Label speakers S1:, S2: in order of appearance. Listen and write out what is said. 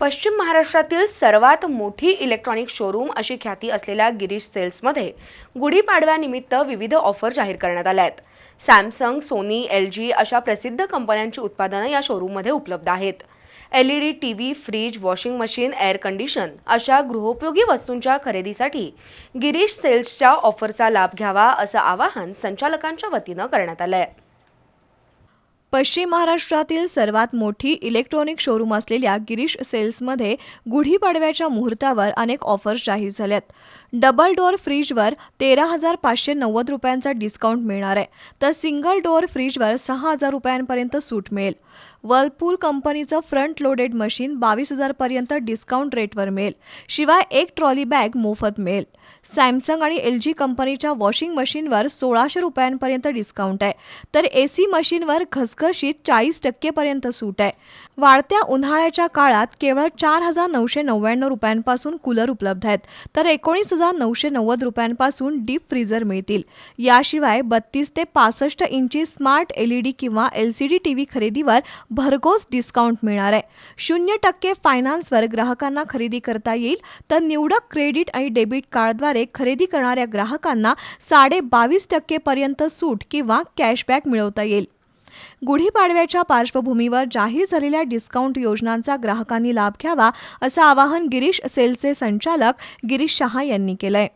S1: पश्चिम महाराष्ट्रातील सर्वात मोठी इलेक्ट्रॉनिक शोरूम अशी ख्याती असलेल्या गिरीश सेल्समध्ये गुढीपाडव्यानिमित्त विविध ऑफर जाहीर करण्यात आल्या आहेत. सॅमसंग सोनी एल जी अशा प्रसिद्ध कंपन्यांची उत्पादनं या शोरूममध्ये उपलब्ध आहेत. L E D T V fridge washing machine air condition अशा गृहोपयोगी वस्तूंच्या खरेदीसाठी गिरीश सेल्सच्या ऑफरचा लाभ घ्यावा असं आवाहन संचालकांच्या वतीनं करण्यात आलं आहे
S2: पश्चिम महाराष्ट्रातील सर्वात मोठी इलेक्ट्रॉनिक शोरूम असलेल्या गिरीश सेल्समध्ये गुढीपाडव्याच्या मुहूर्तावर अनेक ऑफर्स जाहीर झाल्यात. डबल डोअर फ्रीजवर तेरा हजार पाचशे नव्वद रुपयांचा डिस्काउंट मिळणार आहे. तर सिंगल डोअर फ्रीजवर सहा हजार रुपयांपर्यंत सूट मिळेल. वर्लपूल कंपनीचं फ्रंट लोडेड मशीन बावीस हजारपर्यंत डिस्काउंट रेटवर मिळेल. शिवाय एक ट्रॉली बॅग मोफत मिळेल. सॅमसंग आणि एल जी कंपनीच्या वॉशिंग मशीनवर सोळाशे रुपयांपर्यंत डिस्काउंट आहे. तर ए सी मशीनवर घसघशीत चाळीस टक्केपर्यंत सूट आहे. वाढत्या उन्हाळ्याच्या काळात केवळ चार हजार नऊशे नव्याण्णव रुपयांपासून कूलर उपलब्ध आहेत तर एकोणीस हजार नऊशे नव्वद रुपयांपासून डीप फ्रीजर मिळतील. याशिवाय बत्तीस ते पासष्ट इंची स्मार्ट एलईडी किंवा L C D T V खरेदीवर भरघोस डिस्काउंट मिळणार आहे. शून्य टक्के फायनान्सवर ग्राहकांना खरेदी करता येईल तर निवडक क्रेडिट आणि डेबिट कार्डद्वारे खरेदी करणाऱ्या ग्राहकांना साडे बावीस टक्केपर्यंत सूट किंवा कॅशबॅक मिळवता येईल. गुढीपाडव्याच्या पार्श्वभूमीवर जाहीर झालेल्या डिस्काउंट योजनांचा ग्राहकांनी लाभ घ्यावा असं आवाहन गिरीश सेलचे संचालक गिरीश शहा यांनी केलंय.